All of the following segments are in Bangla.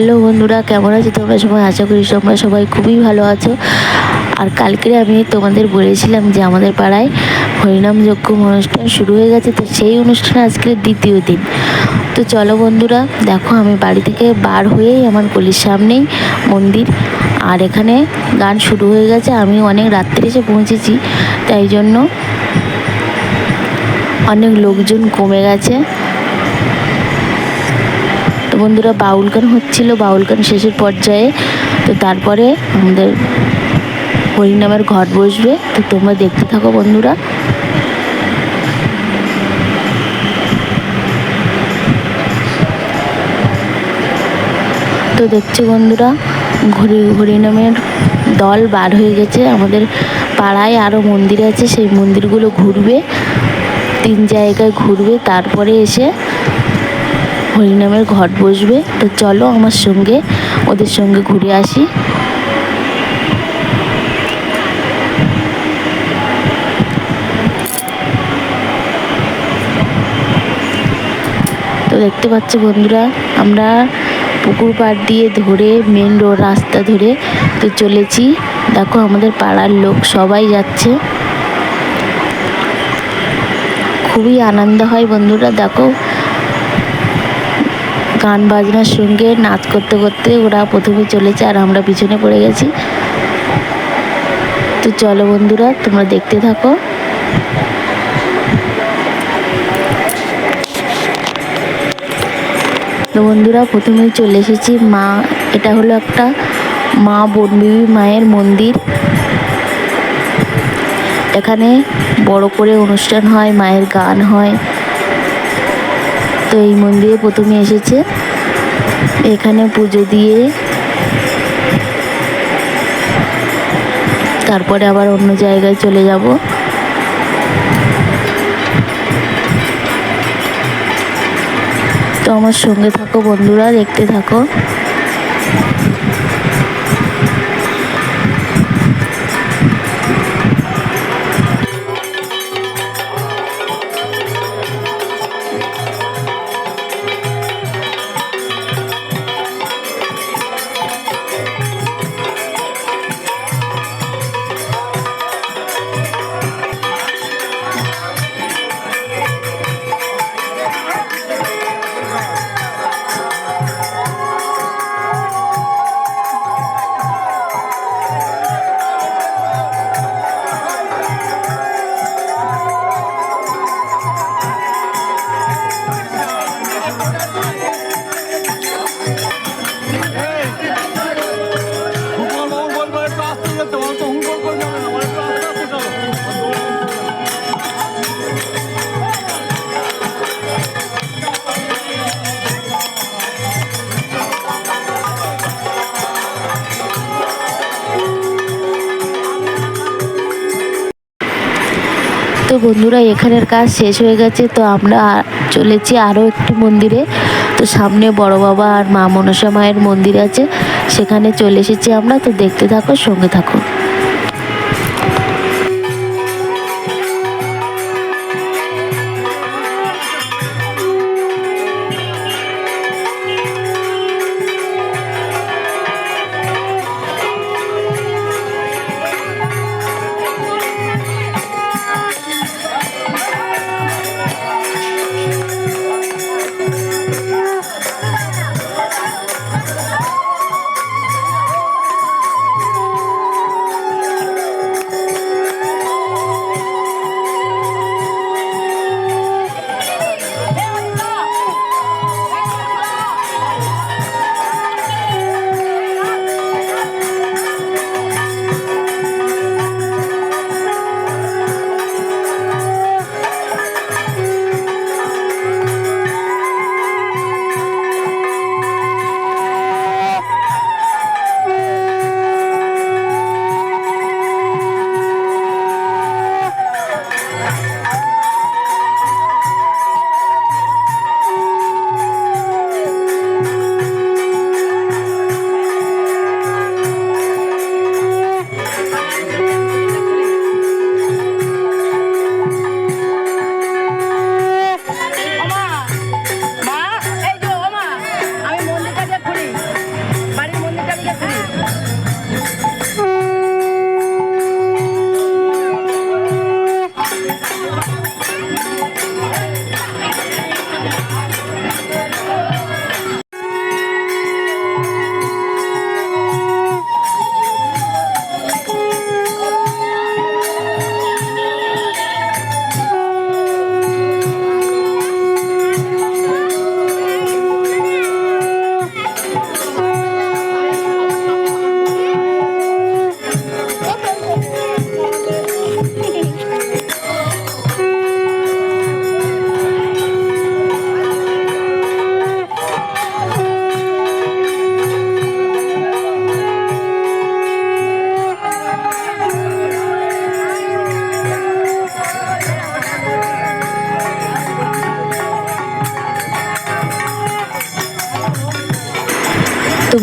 হ্যালো বন্ধুরা, কেমন আছো তোমরা? সবাই আশা করি তোমরা সবাই খুবই ভালো আছো। আর কালকে আমি তোমাদের বলেছিলাম যে আমাদের পাড়ায় হরিনাম যজ্ঞ অনুষ্ঠান শুরু হয়ে গেছে, তো সেই অনুষ্ঠান আজকের দ্বিতীয় দিন। তো চলো বন্ধুরা, দেখো আমি বাড়ি থেকে বার হয়েই আমার গলির সামনেই মন্দির, আর এখানে গান শুরু হয়ে গেছে। আমি অনেক রাত্রে এসে পৌঁছেছি, তাই জন্য অনেক লোকজন কমে গেছে। বন্ধুরা বাউল গান হচ্ছিল, বাউল গান শেষের পর্যায়ে। তো তারপরে আমাদের হরিনামের ঘট বসবে। তো তোমরা দেখতে থাকো বন্ধুরা। তো দেখছি বন্ধুরা হরি হরিনামের দল বার হয়ে গেছে। আমাদের পাড়ায় আরও মন্দির আছে, সেই মন্দিরগুলো ঘুরবে। তিন জায়গায় ঘুরবে, তারপরে এসে হরিনামের ঘট বসবে। তো চলো আমার সঙ্গে, ওদের সঙ্গে ঘুরে আসি। তো দেখতে পাচ্ছ বন্ধুরা, আমরা পুকুর পাড় দিয়ে ধরে মেন রোড রাস্তা ধরে তো চলেছি। দেখো আমাদের পাড়ার লোক সবাই যাচ্ছে। খুবই আনন্দ হয় বন্ধুরা, দেখো। গান বাজনার সঙ্গে নাচ করতে করতে ওরা প্রথমে চলেছে আর আমরা পিছনে পড়ে গেছি। তো চলো বন্ধুরা, তোমরা দেখতে থাকো। তো বন্ধুরা প্রথমেই চলে এসেছি মা, এটা হলো একটা মা বনবিবি মায়ের মন্দির। এখানে বড় করে অনুষ্ঠান হয়, মায়ের গান হয়। তো এই মন্দিরে প্রথমে এসেছে। এখানে পুজো দিয়ে তারপরে আবার অন্য জায়গায় চলে যাব। তো আমার সঙ্গে থাকো বন্ধুরা, দেখতে থাকো। তো বন্ধুরা, এখানের কাজ শেষ হয়ে গেছে, তো আমরা চলেছি আরও একটি মন্দিরে। তো সামনে বড় বাবা আর মা মনসা মায়ের মন্দির আছে, সেখানে চলে এসেছি আমরা। তো দেখতে থাকো, সঙ্গে থাকো।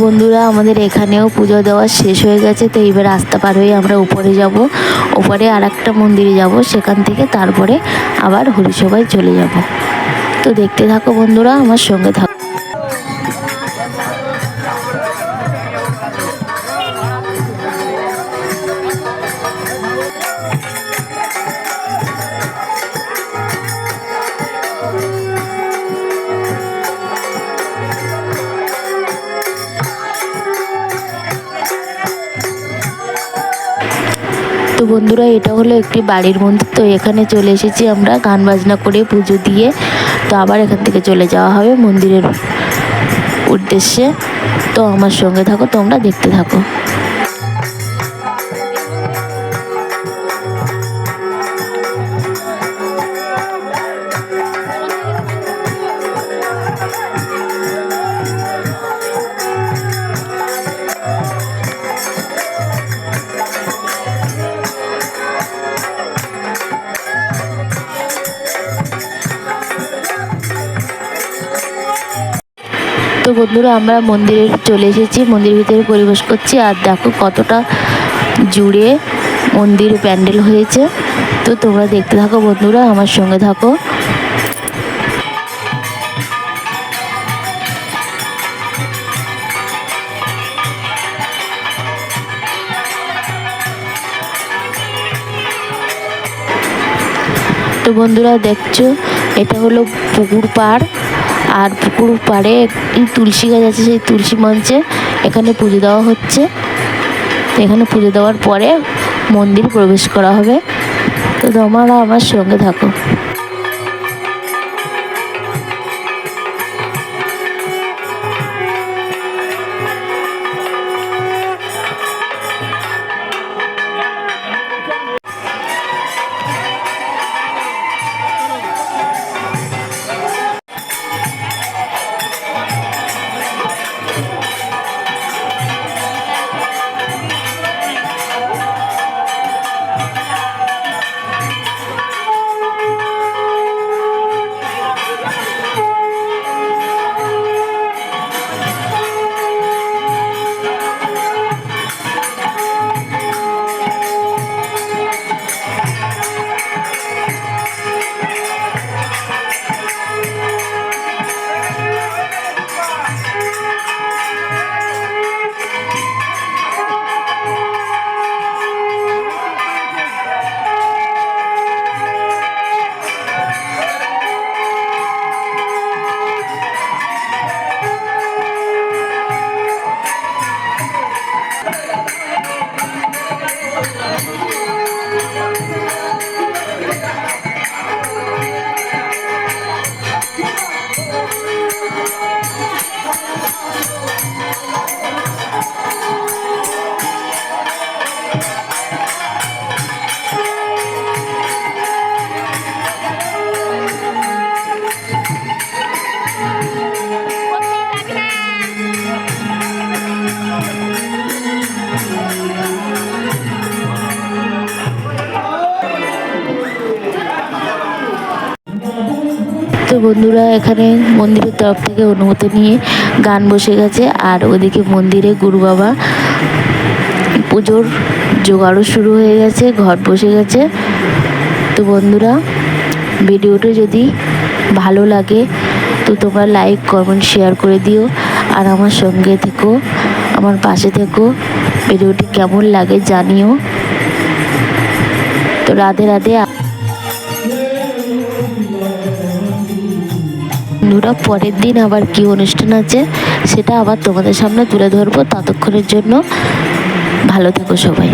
বন্ধুরা, আমাদের এখানেও পুজো দেওয়া শেষ হয়ে গেছে, তো এইবার রাস্তা পার হয়ে আমরা উপরে যাব। ওপরে আর একটা মন্দিরে যাব, সেখান থেকে তারপরে আবার হরিসভায় চলে যাব। তো দেখতে থাকো বন্ধুরা, আমার সঙ্গে থাকো। তো বন্ধুরা, এটা হলো একটি বাড়ির মন্দির। তো এখানে চলে এসেছি আমরা গান বাজনা করে, পুজো দিয়ে। তো আবার এখান থেকে চলে যাওয়া হবে মন্দিরের উদ্দেশ্যে। তো আমার সঙ্গে থাকো, তোমরা দেখতে থাকো। তো বন্ধুরা, আমরা মন্দিরে চলে এসেছি, মন্দিরের ভিতরে পরিবেশ করছি। আর দেখো কতটা জুড়ে মন্দির প্যান্ডেল হয়েছে। তো তোমরা দেখতে থাকো বন্ধুরা, আমার সঙ্গে থাকো। তো বন্ধুরা, দেখছ, এটা হলো পুকুর পাড়। আর পুকুর পাড়ে তুলসী গাছ আছে সেই তুলসী মঞ্চে এখানে পুজো দেওয়া হচ্ছে। এখানে পুজো দেওয়ার পরে মন্দির প্রবেশ করা হবে। তো তোমরা আমার সঙ্গে থাকো। তো বন্ধুরা এখানে মন্দিরের তরফ থেকে অনুমতি নিয়ে গান বসে গেছে। আর ওদিকে মন্দিরে গুরু বাবা পুজোর জোগাড়ও শুরু হয়ে গেছে ঘর বসে গেছে। তো বন্ধুরা, ভিডিওটা যদি ভালো লাগে, তো তোমরা লাইক কমেন্ট শেয়ার করে দিও। আর আমার সঙ্গে থেকো, আমার পাশে থেকো। ভিডিওটি কেমন লাগে জানিও। তো রাধে রাধে বন্ধুরা, পরের দিন আবার কি অনুষ্ঠান আছে সেটা আবার তোমাদের সামনে তুলে ধরবো। ততক্ষণের জন্য ভালো থাকো সবাই।